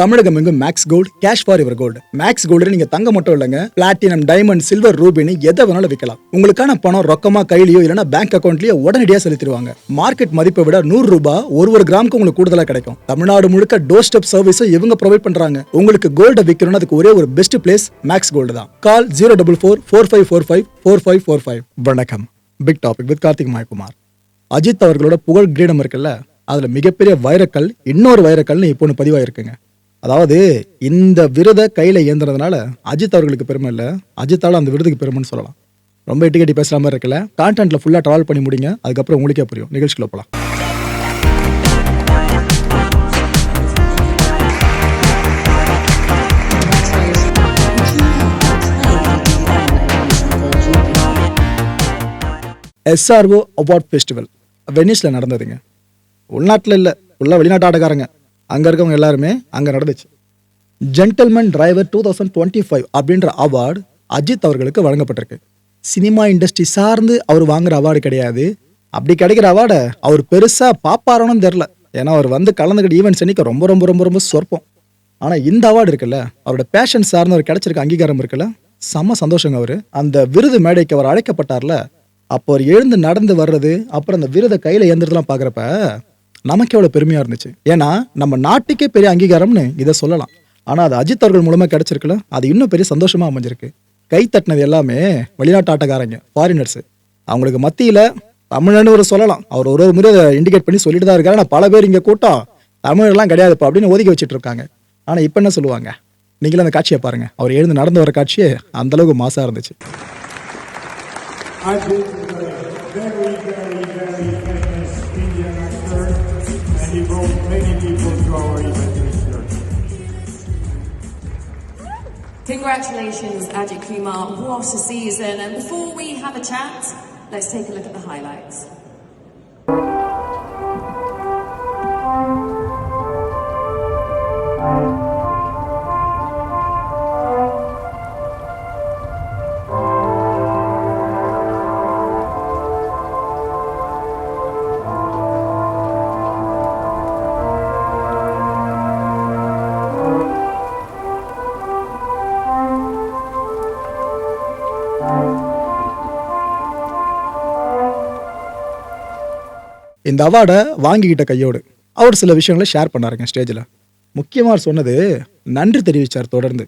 தமிழகம் எங்கும் max gold cash for இவர் gold max gold நீங்க தங்க மட்டும் இல்லைங்க. பிளாட்டினம் டைமண்ட் சில்வர் ரூபினி எதை வேணாலும் விற்கலாம் உங்களுக்கான பணம் ரொக்கமா கையிலயோ இல்லைன்னா பேங்க் அக்கௌண்ட்லயோ உடனடியாக செலுத்திடுவாங்க. மார்க்கெட் மதிப்பை விட நூறு ரூபாய் ஒரு ஒரு கிராமுக்கு உங்களுக்கு கூடுதலா கிடைக்கும். தமிழ்நாடு முழுக்க டோர் ஸ்டெப் சர்வீஸும் இவங்க ப்ரொவைட் பண்றாங்க. உங்களுக்கு கோல்ட விற்கணும்னு அதுக்கு ஒரே ஒரு பெஸ்ட் பிளேஸ் மேக்ஸ் கோல்டு தான். Call zero double four four five four five four five four five வணக்கம். Big topic with Karthik Mayakumar Ajith அவர்களோட புகழ் கிரீடம் இருக்குல்ல அதுல மிகப்பெரிய வைரக்கல் இன்னொரு வைரக்கல்னு இப்போ ஒன்று பதிவாயிருக்குங்க. அதாவது இந்த விருதை கையில் ஏந்துறதுனால அஜித் அவர்களுக்கு பெருமை இல்லை. அஜித்தால் அந்த விருதுக்கு பெருமைன்னு சொல்லலாம். ரொம்ப இட்டுக்கட்டி பேசுகிற மாதிரி இருக்கல. கான்டென்ட்டில் ஃபுல்லாக ட்ராவல் பண்ணி முடிங்க. அதுக்கப்புறம் உங்களுக்கே புரியும். நிகழ்ச்சிக்குள்ள போகலாம் எஸ்ஆர்ஓ அவார்ட் ஃபெஸ்டிவல் வெனிஸில் நடந்ததுங்க. உள்நாட்டில் இல்லை. உள்ள வெளிநாட்டு ஆட்டக்காரங்க. அங்கே இருக்கவங்க எல்லாருமே அங்கே நடந்துச்சு. Gentleman driver two thousand twenty five அப்படின்ற அவார்டு அஜித் அவர்களுக்கு வழங்கப்பட்டிருக்கு. சினிமா இண்டஸ்ட்ரி சார்ந்து அவர் வாங்குற அவார்டு கிடையாது. அப்படி கிடைக்கிற அவார்டை அவர் பெருசாக பாப்பாரோன்னு தெரில ஏன்னா அவர் வந்து கலந்துக்கிட்ட ஈவெண்ட்ஸ் அன்றைக்கி ரொம்ப ரொம்ப ரொம்ப ரொம்ப சொற்பம். ஆனால் இந்த அவார்டு இருக்குல்ல அவரோட பேஷன் சார்ந்து அவர் கிடச்சிருக்க அங்கீகாரம் இருக்குல்ல செம்ம சந்தோஷங்க அவர். அந்த விருது மேடைக்கு அவர் அழைக்கப்பட்டார்ல அப்போ அவர் எழுந்து நடந்து வர்றது அப்புறம் அந்த விருதை கையில் ஏந்திரதெல்லாம் பார்க்குறப்ப நமக்கு எவ்வளோ பெருமையாக இருந்துச்சு. ஏன்னா நம்ம நாட்டுக்கே பெரிய அங்கீகாரம்னு இதை சொல்லலாம். ஆனால் அது அஜித் அவர்கள் மூலமாக கிடைச்சிருக்குல்ல அது இன்னும் பெரிய சந்தோஷமாக அமைஞ்சிருக்கு. கை தட்டினது எல்லாமே வெளிநாட்டு ஆட்டக்காரங்க ஃபாரினர்ஸு அவங்களுக்கு மத்தியில் தமிழன்னு ஒரு சொல்லலாம். அவர் ஒரு ஒரு முறை அதை இண்டிகேட் பண்ணி சொல்லிட்டு தான் இருக்காரு. ஆனால் பல பேர் இங்கே கூட்டம் தமிழெல்லாம் கிடையாதுப்பா அப்படின்னு ஒதுக்கி வச்சுட்டு இருக்காங்க ஆனால் இப்போ என்ன சொல்லுவாங்க? நீங்களும் அந்த காட்சியை பாருங்கள் அவர் எழுந்து நடந்து வர காட்சியே அந்த அளவுக்கு இருந்துச்சு. Many people to our event. Congratulations, Ajit Kumar. What a season. And before we have a chat, let's take a look at the highlights. இந்த அவார்டை வாங்கிக்கிட்ட கையோடு. அவர் சில விஷயங்களை ஷேர் பண்ணாருங்க ஸ்டேஜில் முக்கியமாக அவர் சொன்னது நன்றி தெரிவித்தார் தொடர்ந்து.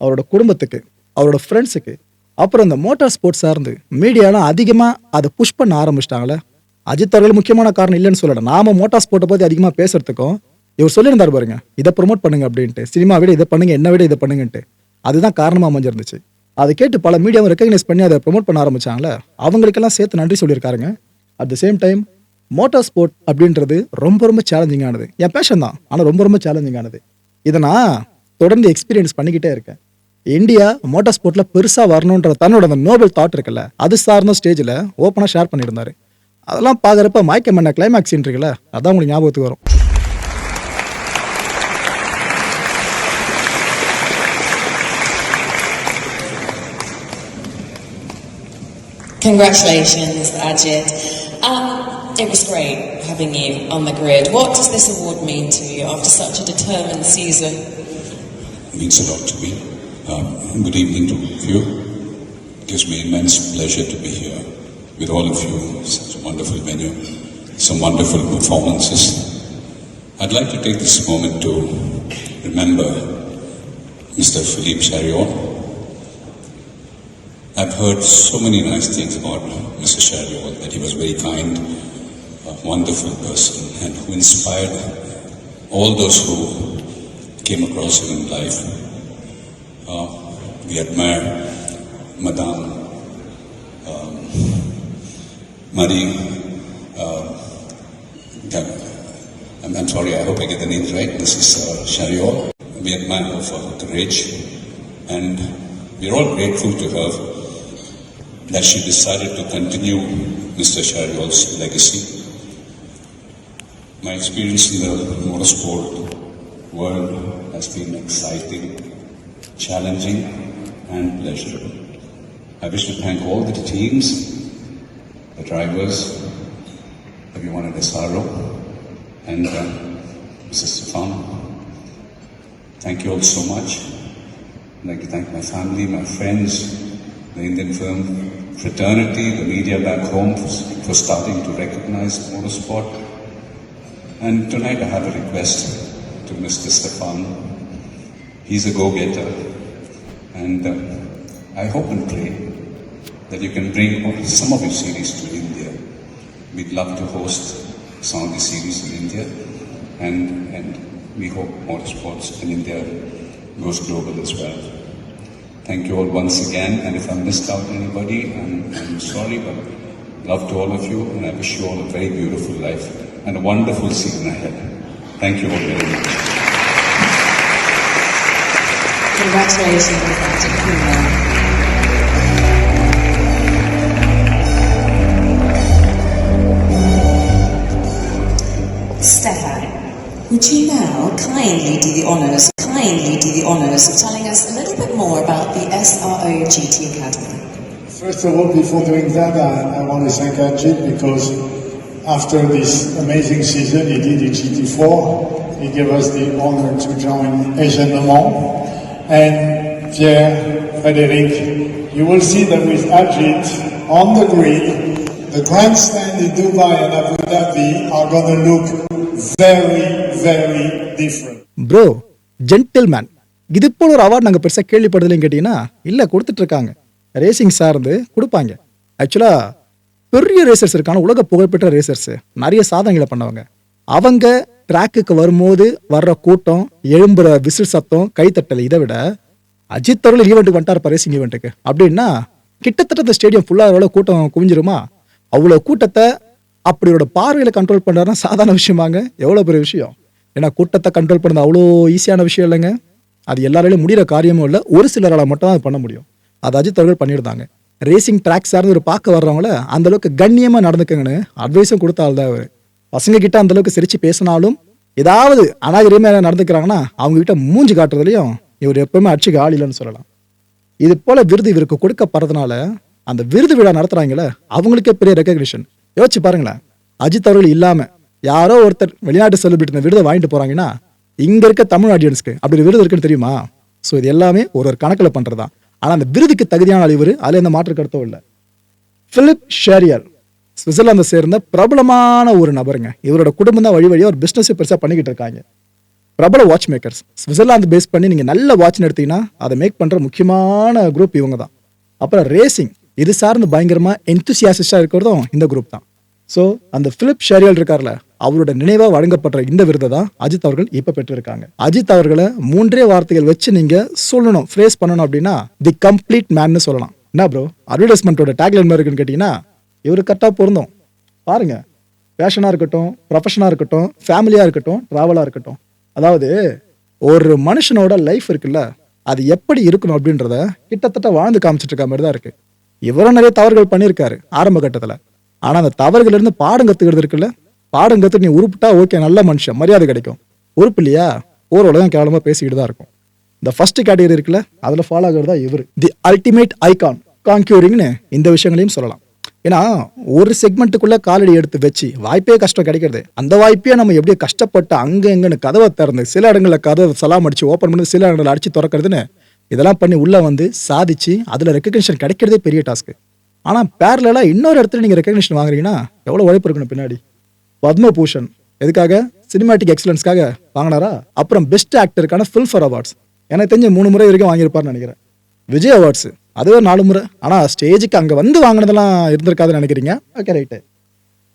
அவரோட குடும்பத்துக்கு அவரோட ஃப்ரெண்ட்ஸுக்கு அப்புறம் இந்த மோட்டார் ஸ்போர்ட்ஸ் சார்ந்து மீடியாலாம் அதிகமாக அதை புஷ் பண்ண ஆரம்பிச்சிட்டாங்களே. அஜித் அவர்கள் முக்கியமான காரணம் இல்லைன்னு சொல்லல. நாம மோட்டார் ஸ்போர்ட்டை பற்றி அதிகமாக பேசுறதுக்கும் இவர் சொல்லியிருந்தார் பாருங்க இதை ப்ரொமோட் பண்ணுங்க அப்படின்ட்டு. சினிமா விட இதை பண்ணுங்க என்ன விட இதை பண்ணுங்கன்ட்டு. அதுதான் காரணமாக அமைஞ்சிருந்துச்சு. அதை கேட்டு பல மீடியாவும் ரெக்கக்னைஸ் பண்ணி அதை ப்ரொமோட் பண்ண ஆரம்பிச்சாங்களே. அவங்களுக்கெல்லாம் சேர்த்து நன்றி சொல்லியிருக்காருங்க. At the same time motor sport அப்படின்றது ரொம்ப ரொம்ப சேலஞ்சிங்கானது என் பேஷன் தான். ஆனால் ரொம்ப ரொம்ப சேலஞ்சிங்கானது இதை நான் தொடர்ந்து எக்ஸ்பீரியன்ஸ் பண்ணிக்கிட்டே இருக்கேன். இந்தியா மோட்டார் ஸ்போர்ட்டில் பெருசாக வரணுன்ற தன்னோட அந்த நோபல் தாட் இருக்குல்ல அது சார்ந்த ஸ்டேஜில் ஓப்பனாக ஷேர் பண்ணியிருந்தாரு. அதெல்லாம் பார்க்குறப்ப மயக்கம் என்ன கிளைமேக்ஸ் இருக்குல்ல அதான் உங்களுக்கு ஞாபகத்துக்கு வரும். Congratulations, Ajit. It was great having you on the grid. What does this award mean to you after such a determined season? It means a lot to me. Um, good evening to you. It gives me immense pleasure to be here with all of you. Such a wonderful venue, some wonderful performances. I'd like to take this moment to remember Mr. Philippe Chariot. I've heard so many nice things about Mr. Chariot, that he was very kind, a wonderful person, and who inspired all those who came across him in life. Uh, we admire Madame um, Marie. Uh, I'm, I'm sorry, I hope I get the name right. Mrs. Uh, Chariot. We admire her for her courage, and we're all grateful to her that she decided to continue Mr. Chariot's legacy. My experience in the motorsport world has been exciting, challenging, and pleasurable. I wish to thank all the teams, the drivers, everyone at SRO, and uh, Mrs. Stefan. Thank you all so much. I'd like to thank my family, my friends, the Indian film fraternity, the media back home for, for starting to recognize motorsport. And tonight I have a request to Mr. Stefan. He's a go-getter. And uh, I hope and pray that you can bring some of your series to India. We'd love to host some of the series in India, and, and we hope motorsports in India goes global as well. Thank you all once again, and if I missed out anybody, I'm, I'm sorry, but love to all of you, and I wish you all a very beautiful life and a wonderful season ahead. Thank you all very much. Congratulations, Attic Kumar. Stefan, would you now kindly do the honours, kindly do the honours of telling us a little bit more about the SRO GT Academy? First of all, before doing that, I, I want to thank Ajit because after this amazing season he did in GT4, he gave us the honor to join Asian Le Mans. And Pierre, Frederic, you will see that with Ajit on the grid, the grandstand in Dubai and Abu Dhabi are going to look very, very different. Bro, gentleman. இது போல ஒரு award நாங்கள் பெருசாக கேள்விப்படுதலையும் கேட்டிங்கன்னா இல்லை கொடுத்துட்ருக்காங்க racing சார்ந்து கொடுப்பாங்க ஆக்சுவலாக பெரிய ரேசர்ஸ் இருக்கான உலக புகழ்பெற்ற ரேசர்ஸ் நிறைய சாதனைகளை பண்ணவங்க. அவங்க ட்ராக்குக்கு வரும்போது வர்ற கூட்டம் எழும்புற விசில் சத்தம் கைத்தட்டல் இதை விட அஜித் அவர்கள் ஈவெண்ட்டுக்கு வந்துட்டார் ரேசிங் ஈவெண்ட்டுக்கு அப்படின்னா கிட்டத்தட்ட இந்த ஸ்டேடியம் ஃபுல்லாக எவ்வளோ கூட்டம் குவிஞ்சிருமா? அவ்வளோ கூட்டத்தை அப்படியோட பார்வையில் கண்ட்ரோல் பண்ணுறாருன்னா சாதாரண விஷயமாங்க. எவ்வளோ பெரிய விஷயம்? ஏன்னா கூட்டத்தை கண்ட்ரோல் பண்ணது அவ்வளோ ஈஸியான விஷயம் இல்லைங்க. அது எல்லாராலையும் முடிகிற காரியமும் இல்லை. ஒரு சிலரால் மட்டும் அது பண்ண முடியும். அது அஜித் அவர்கள் பண்ணியிருந்தாங்க. ரேசிங் ட்ராக் சார்ந்து ஒரு பார்க்க வர்றவங்கள அந்த அளவுக்கு கண்ணியமாக நடந்துக்கங்கன்னு அட்வைஸும் கொடுத்தாள் தான் அவர் பசங்க கிட்ட சிரித்து பேசினாலும் ஏதாவது அநாகரியமாக நடந்துக்கிறாங்கன்னா அவங்க கிட்ட மூஞ்சி காட்டுறதுலையும் இவர் எப்பவுமே அடிச்சுக்க ஆள் இல்லைன்னு சொல்லலாம். இது போல விருது இவருக்கு கொடுக்கப்படுறதுனால அந்த விருது விழா நடத்துகிறாங்களே அவங்களுக்கே பெரிய ரெக்கக்னிஷன் யோசிச்சு பாருங்களேன். அஜித் அவர்கள் இல்லாமல் யாரோ ஒருத்தர் வெளிநாட்டு செலிபிரிட்டி இந்த விருதை வாங்கிட்டு போகிறாங்கன்னா இங்கே இருக்க தமிழ் ஆடியன்ஸ்க்கு அப்படி ஒரு விருது இருக்குன்னு தெரியுமா? ஸோ இது எல்லாமே ஒரு ஒரு கணக்கில் பண்றதா ஆனால் அந்த விருதுக்கு தகுதியான ஆள் இவர் அதுல எந்த மாற்று கருத்தும் இல்லை. பிலிப் ஷேரியர் சுவிட்சர்லாந்தை சேர்ந்த பிரபலமான ஒரு நபருங்க. இவரோட குடும்பம் தான் வழி வழியாக ஒரு பிஸ்னஸை பெருசாக பண்ணிக்கிட்டு இருக்காங்க. பிரபல வாட்ச் மேக்கர்ஸ் சுவிட்சர்லாந்து பேஸ் பண்ணி நீங்கள் நல்ல வாட்ச்னு எடுத்தீங்கன்னா அதை மேக் பண்ணுற முக்கியமான குரூப் இவங்க தான். அப்புறம் ரேசிங் இது சார்ந்து பயங்கரமாக என்த்துசியாசிஸ்டாக இருக்கிறதும் இந்த குரூப் தான். ஸோ அந்த ஃபிலிப் ஷேரியல் இருக்கார்ல அவரோட நினைவாக வழங்கப்படுற இந்த விருதை தான் அஜித் அவர்கள் இப்போ பெற்றிருக்காங்க. அஜித் அவர்களை மூன்றே வார்த்தைகள் வச்சு நீங்கள் சொல்லணும் ஃப்ரேஸ் பண்ணணும் அப்படின்னா தி கம்ப்ளீட் மேன்னு சொல்லலாம். என்ன ப்ரோ அட்வர்டைஸ்மெண்ட்டோட டேக்லைன் மாதிரி இருக்குன்னு கேட்டிங்கன்னா இவர் கரெக்டாக பொருந்தும். பாருங்க. பேஷனாக இருக்கட்டும் ப்ரொஃபஷனாக இருக்கட்டும் ஃபேமிலியாக இருக்கட்டும் ட்ராவலாக இருக்கட்டும். அதாவது ஒரு மனுஷனோட லைஃப் இருக்குல்ல அது எப்படி இருக்கணும் அப்படின்றத கிட்டத்தட்ட வாழ்ந்து காமிச்சிட்டு இருக்க மாதிரி தான் இருக்கு. இவரும் நிறைய தவறுகள் பண்ணியிருக்காரு ஆரம்ப கட்டத்தில். ஆனால் அந்த தவறுகள் இருந்து பாடம் கற்றுக்கிறது இருக்குல்ல பாடம் கற்று நீ உருப்பிட்டா ஓகே நல்ல மனுஷன் மரியாதை கிடைக்கும். உறுப்பு இல்லையா? ஒரு உலகம் கேவலமாக பேசிக்கிட்டு தான் இருக்கும். இந்த ஃபர்ஸ்ட் கேட்டகரி இருக்குல்ல அதில் ஃபாலோ ஆகிறது தான் இவர். தி அல்டிமேட் ஐகான் கான்க்யூரிங்னு இந்த விஷயங்களையும் சொல்லலாம். ஏன்னா ஒரு செக்மெண்ட்டுக்குள்ளே காலடி எடுத்து வச்சு வாய்ப்பே கஷ்டம் கிடைக்கிறது. அந்த வாய்ப்பே நம்ம எப்படியோ கஷ்டப்பட்டு அங்கே எங்கன்னு கதவை திறந்து சில இடங்களில் கதவை சலாம் அடித்து ஓப்பன் பண்ணி சில இடங்களில் அடித்து திறக்கிறதுன்னு இதெல்லாம் பண்ணி உள்ளே வந்து சாதிச்சு அதில் ரெக்கக்னிஷன் கிடைக்கிறதே பெரிய டாஸ்க் ஆனால் பேரலா இன்னொரு இடத்துல நீங்கள் ரெக்கக்னிஷன் வாங்குறீங்கன்னா எவ்வளோ உழைப்பு இருக்கணும் பின்னாடி? பத்மபூஷன். எதுக்காக? சினிமாட்டிக் எக்ஸலன்ஸ்க்காக வாங்கினாரா? அப்புறம் பெஸ்ட் ஆக்டருக்கான ஃபில்ஃபர் அவார்ட்ஸ் எனக்கு தெரிஞ்ச மூணு முறை வரைக்கும் வாங்கியிருப்பார்னு நினைக்கிறேன். விஜய் அவார்ட்ஸ் அதுவே நாலு முறை. ஆனால் ஸ்டேஜுக்கு அங்கே வந்து வாங்கினதெல்லாம் இருந்திருக்காதுன்னு நினைக்கிறீங்க? Okay right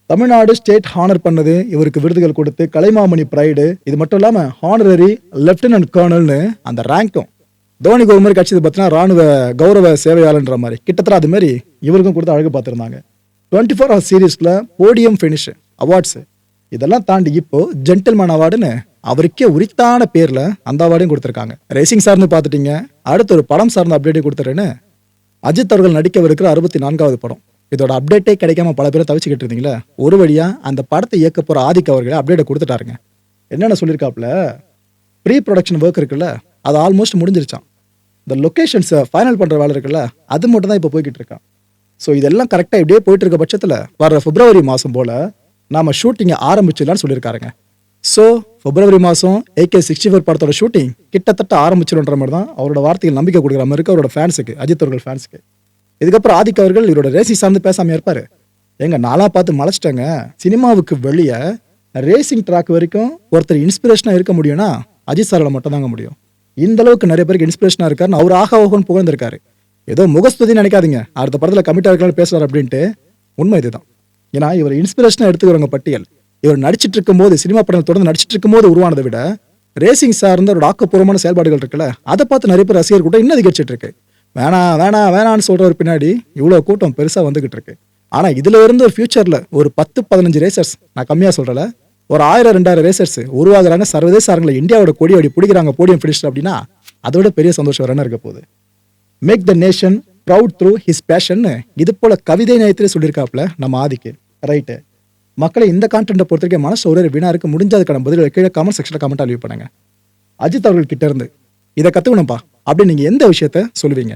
Tamil Nadu state honour பண்ணது இவருக்கு விருதுகள் கொடுத்து கலைமாமணி ப்ரைடு இது மட்டும் இல்லாமல் ஹானரரி லெப்டினன்ட் கர்னல்னு அந்த ரேங்க்கும் தோனிக்கு ஒரு மாதிரி கட்சி பார்த்தீங்கன்னா ராணுவ கௌரவ சேவையாளன்ற மாதிரி. கிட்டத்தட்ட அது மாதிரி இவருக்கும் கொடுத்து அழகு பார்த்துருந்தாங்க. டுவெண்ட்டி ஃபோர் ஹவர் சீரீஸில் போடியம் ஃபினிஷ் அவார்ட்ஸு இதெல்லாம் தாண்டி இப்போ ஜென்டில்மேன் அவார்டுன்னு அவருக்கே உரித்தான பேர்ல அந்த அவார்டையும் கொடுத்துருக்காங்க. ரேசிங் சார்ந்து பார்த்துட்டீங்க. அடுத்து ஒரு படம் சார்ந்த அப்டேட்டை கொடுத்துறேன்னு அஜித் அவர்கள் நடிக்கவிருக்கிற அறுபத்தி நான்காவது படம். இதோட அப்டேட்டே கிடைக்காம பல பேரை தவிச்சுக்கிட்டு இருந்தீங்களா ஒரு வழியா அந்த படத்தை இயக்க போற ஆதிக்க அவர்களே அப்டேட்டை கொடுத்துட்டாருங்க. என்னென்ன சொல்லியிருக்காப்புல? ப்ரீ ப்ரொடக்ஷன் ஒர்க் இருக்குல்ல அது ஆல்மோஸ்ட் முடிஞ்சிருச்சான் இந்த லொக்கேஷன்ஸை ஃபைனல் பண்ணுற வேலை இருக்குல்ல அது மட்டும் தான் இப்போ போய்கிட்டு இருக்கான் ஸோ இதெல்லாம் கரெக்டாக இப்படியே போயிட்டு இருக்க பட்சத்தில் வர பிப்ரவரி மாதம் போல் நாம ஷூட்டிங்கை ஆரம்பிச்சிடலாம்னு சொல்லியிருக்காருங்க. ஸோ பிப்ரவரி மாதம் ஏகே சிக்ஸ்டி ஃபோர் படத்தோட ஷூட்டிங் கிட்டத்தட்ட ஆரம்பிச்சிடுன்ற மாதிரி தான் அவரோட வார்த்தைகள் நம்பிக்கை கொடுக்குற மாதிரி இருக்கு அவரோட ஃபேன்ஸுக்கு அஜித் அவர்கள் ஃபேன்ஸுக்கு இதுக்கப்புறம் ஆதிக் அவர்கள் இவரோட ரேசிங் சார்ந்து பேசாமல் இருப்பார். எங்க நாளாக பார்த்து மலைச்சிட்டேங்க. சினிமாவுக்கு வெளியே ரேசிங் ட்ராக் வரைக்கும் ஒருத்தர் இன்ஸ்பிரேஷனாக இருக்க முடியும்னா அஜித் சாரில் மட்டும் தாங்க முடியும். இந்த அளவுக்கு நிறைய பேருக்கு இன்ஸ்பிரேஷனாக இருக்காருன்னு அவர் ஆகா ஓகோன்னு புகழ்ந்திருக்காரு. ஏதோ முகஸ்துதின்னு நினைக்காதீங்க. அடுத்த படத்தில் கமிட்டாக ஆகிறாரு பேசுகிறார் அப்படின்ட்டு. உண்மை இதுதான். ஏன்னா இவர் இன்ஸ்பிரேஷனாக எடுத்துக்கிறவங்க பட்டியல். இவர் நடிச்சிட்டு இருக்கும்போது சினிமா படங்கள் தொடர்ந்து நடிச்சிட்டு இருக்கும்போது உருவானதை விட ரேசிங் சார்ந்த ஒரு ஆக்கப்பூர்வமான செயல்பாடுகள் இருக்குல்ல அதை பார்த்து நிறைய பேர் ரசிகர் கூட்டம் இன்னும் அதிகரிச்சிட்டு இருக்கு வேணாம் வேணா வேணான்னு ஒரு பின்னாடி இவ்வளோ கூட்டம் பெருசாக வந்துகிட்டு இருக்கு ஆனால் இதில் இருந்து ஒரு ஃபியூச்சரில் ஒரு பத்து பதினஞ்சு ரேசர்ஸ் நான் கம்மியாக சொல்கிறல ஒரு ஆயிரம் ரெண்டாயிரம் ரேசர்ஸ் உருவாகிறாங்க சர்வதேச அரங்கில் இந்தியாவோட கொடி அடி பிடிக்கிறாங்க போடியம் ஃபினிஷ் அப்படின்னா அதோட பெரிய சந்தோஷம் வேற என்ன இருக்க போகுது? Make the nation proud through his பேஷன்னு இது போல கவிதை நயத்திலே சொல்லியிருக்காப்ல நம்ம ஆதிக்கு. ரைட்டு மக்களை இந்த கான்டென்ட்டை பொறுத்த வரைக்கும் மனசு ஒரு வீணா இருக்கு. முடிஞ்சதுக்கான பதில் கீழே கமெண்ட் செக்ஷனில் கமெண்ட் அழிவு பண்ணுங்க. அஜித் அவர்கள் கிட்ட இருந்து இதை கற்றுக்கணும்ப்பா அப்படின்னு நீங்கள் எந்த விஷயத்த சொல்லுவீங்க?